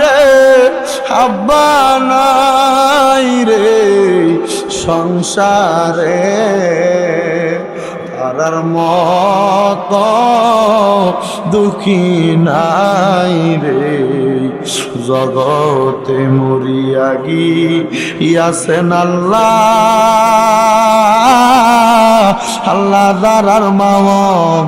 রে আব্বা রে সংসারে তারার মত দুঃখী নাই রে। জগতে মরিয়া গি, ইয়াসেন আল্লাহ। আল্লাহ দারার মাও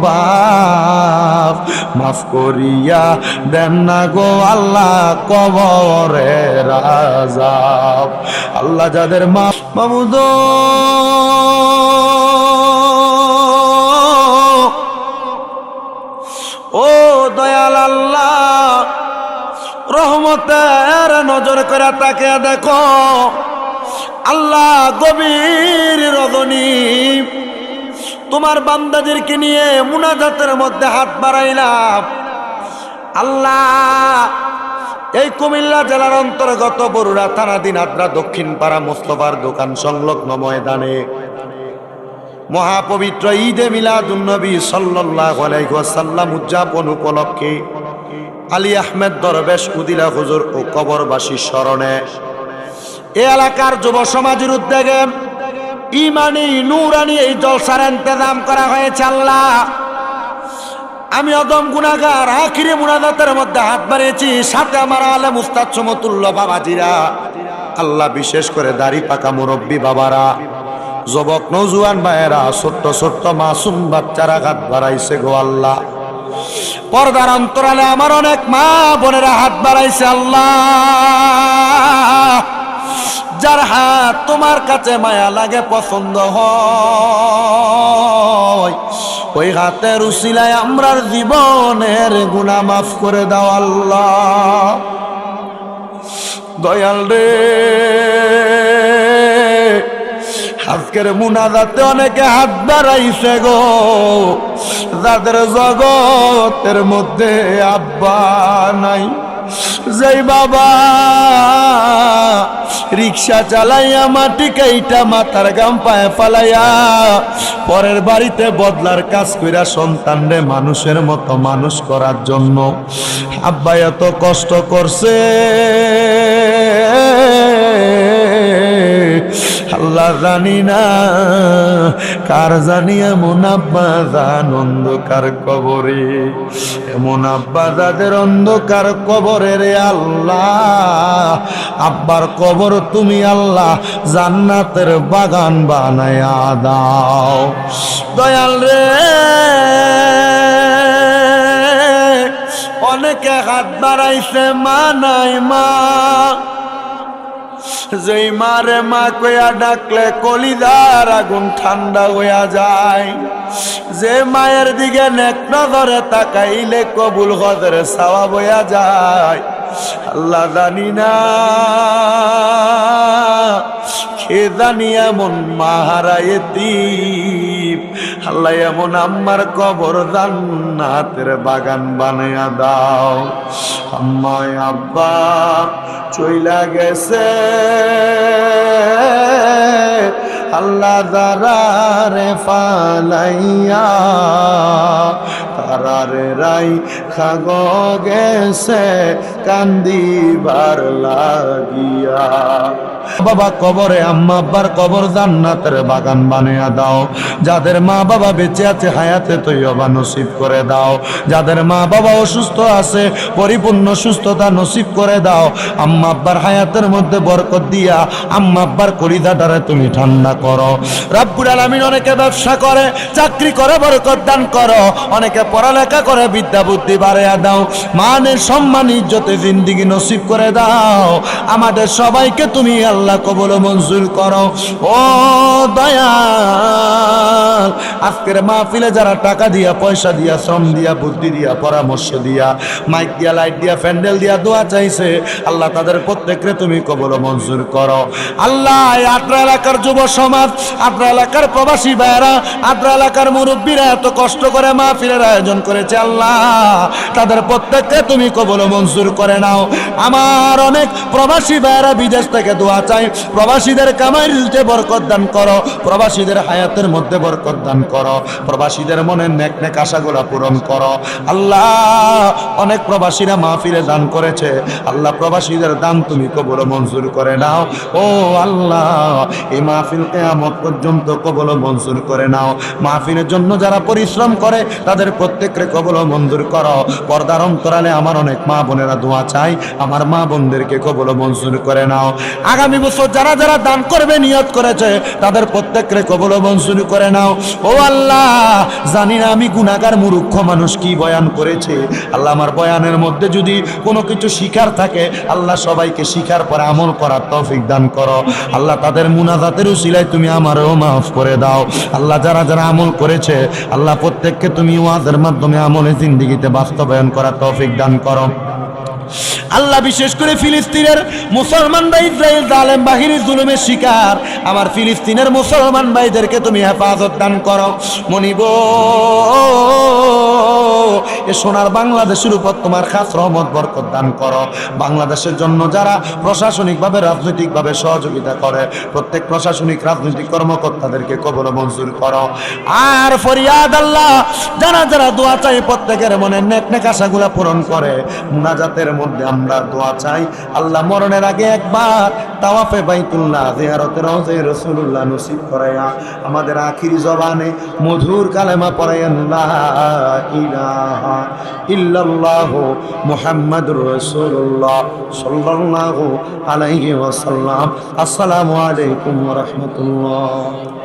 বাপ মাফ করিয়া দেন না গো আল্লাহ কবরে রাজাব। আল্লাহ যাদের মা মামুদ নজর করে তাকে দেখো। আল্লাহ গভীর রজনী। তোমার বান্দাদেরকে নিয়ে মুনাজাতের মধ্যে হাত বাড়াইলাম। আল্লাহ, এই কুমিল্লা জেলার অন্তর্গত বরুড়া থানাধীন আদ্রা দক্ষিণ পাড়া মোস্তফার দোকান সংলগ্ন ময়দানে। মহাপবিত্র ঈদে মিলাদুন্নবী সাল্লাল্লাহু আলাইহি ওয়াসাল্লাম উদযাপন উপলক্ষে আলী আহমেদ দরবেশ উদিলা হুজুর ও কবরবাসী স্মরণে। এ এলাকার যুব সমাজের উদ্যোগে ইমানি, নুরানি এই জলসার ইন্তজাম করা হয়েছে আল্লাহ। আমি অদম গুনাগার আখিরে মুনাজাতের মধ্যে হাত বাড়িয়েছি, সাথে আমার আলে মুস্তাদ সমতুল্য বাবাজিরা। আল্লাহ বিশেষ করে দাড়ি পাকা মুরব্বী বাবারা, যুবক নৌজুয়ান ভাইয়েরা, ছোট্ট ছোট্ট মাসুম বাচ্চারা হাত বাড়াইছে গো আল্লাহ। পর্দার অন্তরালে আমার অনেক মা বোনেরা হাত বাড়াইছে, আল্লাহ। যার হাত তোমার কাছে মায়া লাগে, পছন্দ হয়। ওই হাতের উসিলায় আমরার জীবনের গুণা মাফ করে দাও, আল্লাহ। দয়াল রে। আজকের মুনাজাতে অনেকে হাত বাড়াইছে গো। যাদের জগতের মধ্যে আব্বা নাই। যেই বাবা রিক্সা চালাইয়া মাটি কাইটা মাথার গাম পায়ে ফালাইয়া পরের বাড়িতে বদলার কাজ কইরা সন্তানরে মানুষের মতো মানুষ করার জন্য। আব্বা এত কষ্ট করছে। আল্লাহ জানি না, কার জানি এমন আব্বা জান অন্ধকার কবরে। এমন আব্বা যাদের অন্ধকার কবরে রে আল্লাহ। আব্বার কবর তুমি আল্লাহ জান্নাতের বাগান বানায়া দাও। দয়াল রে, অনেকে হাত বাড়াইছে, মা নাই মা। যেই মারে মা কয়া ডাকলে কলিদার আগুন ঠান্ডা হইয়া যায়। যে মায়ের দিকে নেক নজরে তাকাইলে কবুল হজরে সাওয়া বইয়া যায়। আল্লাহ জানি না খে জানি এমন মাহারায় দ্বীপ। আল্লাহ এমন আম্মার কবর জান্নাতের বাগান বানায়া দাও। আম্মায় আব্বা চইলা গেছে। আল্লাহ দারারে ফালাইয়া তারারে রাই খাগ গেছে কান্দিবার লাগিয়া। বাবা কবরে, আম্মা আব্বার কবর জান্নাতের বাগান বানিয়ে দাও। যাদের মা বাবা বেঁচে আছে হায়াতে তৈবা নসিব করে দাও। যাদের মা বাবা অসুস্থ আছে, পরিপূর্ণ সুস্থতা নসিব করে দাও। আম্মা আব্বার হায়াতের মধ্যে বরকত দিয়া আম্মা আব্বার কলিদাটারে তুমি ঠান্ডা করো। রাব্বুল আলামিন অনেকে ব্যবসা করে, চাকরি করে, বরকত দান করো। অনেকে পড়ালেখা করে, বিদ্যা বুদ্ধি বাড়াইয়া দাও মানের সম্মান, ইজ্জতে জিন্দিগি নসিব করে দাও। আমাদের সবাইকে তুমি আল্লাহ কবল মঞ্জুর করো। ও দয়াল, আজকের মাহফিলে যারা টাকা দিয়া, পয়সা দিয়া, শ্রম দিয়া, বুদ্ধি দিয়া, পরামর্শ দিয়া, মাইক দিয়া, লাইট দিয়া, প্যান্ডেল দিয়া, দোয়া চাইছে, আল্লাহ তাদের প্রত্যেকরে তুমি কবল মঞ্জুর করো। আল্লাহ আটরা এলাকার যুব সমাজ আটরা এলাকার প্রবাসী ভাইয়েরা আটরা এলাকার মুরব্বীরা, এত কষ্ট করে মাহফিলের আয়োজন করেছে আল্লাহ। তাদের প্রত্যেককে তুমি কবল মঞ্জুর করে নাও। আমার অনেক প্রবাসী ভাইয়েরা বিদেশ থেকে দোয়া চাই। প্রবাসীদের কামাইলতে বরকত দান করো। প্রবাসীদের হায়াতের মধ্যে বরকত দান করো। প্রবাসীদের মনের নেক নেক আশাগুলা পূরণ করো। আল্লাহ, অনেক প্রবাসীরা মাহফিলে দান করেছে। আল্লাহ, প্রবাসীদের দান তুমি কবল মঞ্জুর করে নাও। ও আল্লাহ, এই মাহফিল কেয়ামত পর্যন্ত কবল মঞ্জুর করে নাও। মাহফিলের জন্য যারা পরিশ্রম করে, তাদের প্রত্যেককে কবল মঞ্জুর করো। পর্দার অন্তরালে আমার অনেক মা বোনেরা দোয়া চাই আমার মা বোনদেরকে কবল মঞ্জুর করে নাও। আগামী বছর যারা যারা দান করবে, নিয়ত করেছে, তাদের প্রত্যেককে কবল মঞ্জুর করে নাও। ও আল্লাহ, জানি না আমি গুণাগার মূর্খ মানুষ কি বয়ান করেছে। আল্লাহ আমার বয়ানের মধ্যে যদি কোনো কিছু শিখার থাকে, আল্লাহ সবাইকে শিখার পরে আমল করার তৌফিক দান করো। আল্লাহ তাদের মুনাজাতেরও উসিলায় তুমি আমারও মাফ করে দাও। আল্লাহ যারা যারা আমল করেছে, আল্লাহ প্রত্যেককে তুমি ওয়াজের মাধ্যমে আমলে জিন্দিগিতে বাস্তবায়ন করার তৌফিক দান করো। আল্লাহ বিশেষ করে ফিলিস্তিনের মুসলমানরা ইসরায়েল জালেম বাহিনীর জুলুমের শিকার। আমার ফিলিস্তিনের মুসলমান ভাইদেরকে তুমি হেফাজত দান করো। মনিব এ সোনার বাংলাদেশের উপর তোমার খাস রহমত, বরকত দান করো। বাংলাদেশের জন্য যারা প্রশাসনিকভাবে, রাজনৈতিকভাবে সহযোগিতা করে, প্রত্যেক প্রশাসনিক রাজনৈতিক কর্মকর্তাদেরকে কবর মঞ্জুর করো। আর ফরিয়াদ আল্লাহ, যারা যারা দোয়া চাই প্রত্যেকের মনে নেক নেক আশাগুলা পূরণ করে। মুনাজাতের মধ্যে আমরা দোয়া চাই। আল্লাহ মরণের আগে একবার তাওয়াফে বাইতুল্লাহ জিয়ারতে রওজে রাসূলুল্লাহ নসিব করায়া আমাদের আখিরি জবানে মধুর কালেমা পড়াইয়া লা ইলাহা ইল্লাল্লাহ মুহাম্মাদুর রাসূলুল্লাহ সাল্লাল্লাহু আলাইহি ওয়াসাল্লাম। আসসালামু আলাইকুম ওয়া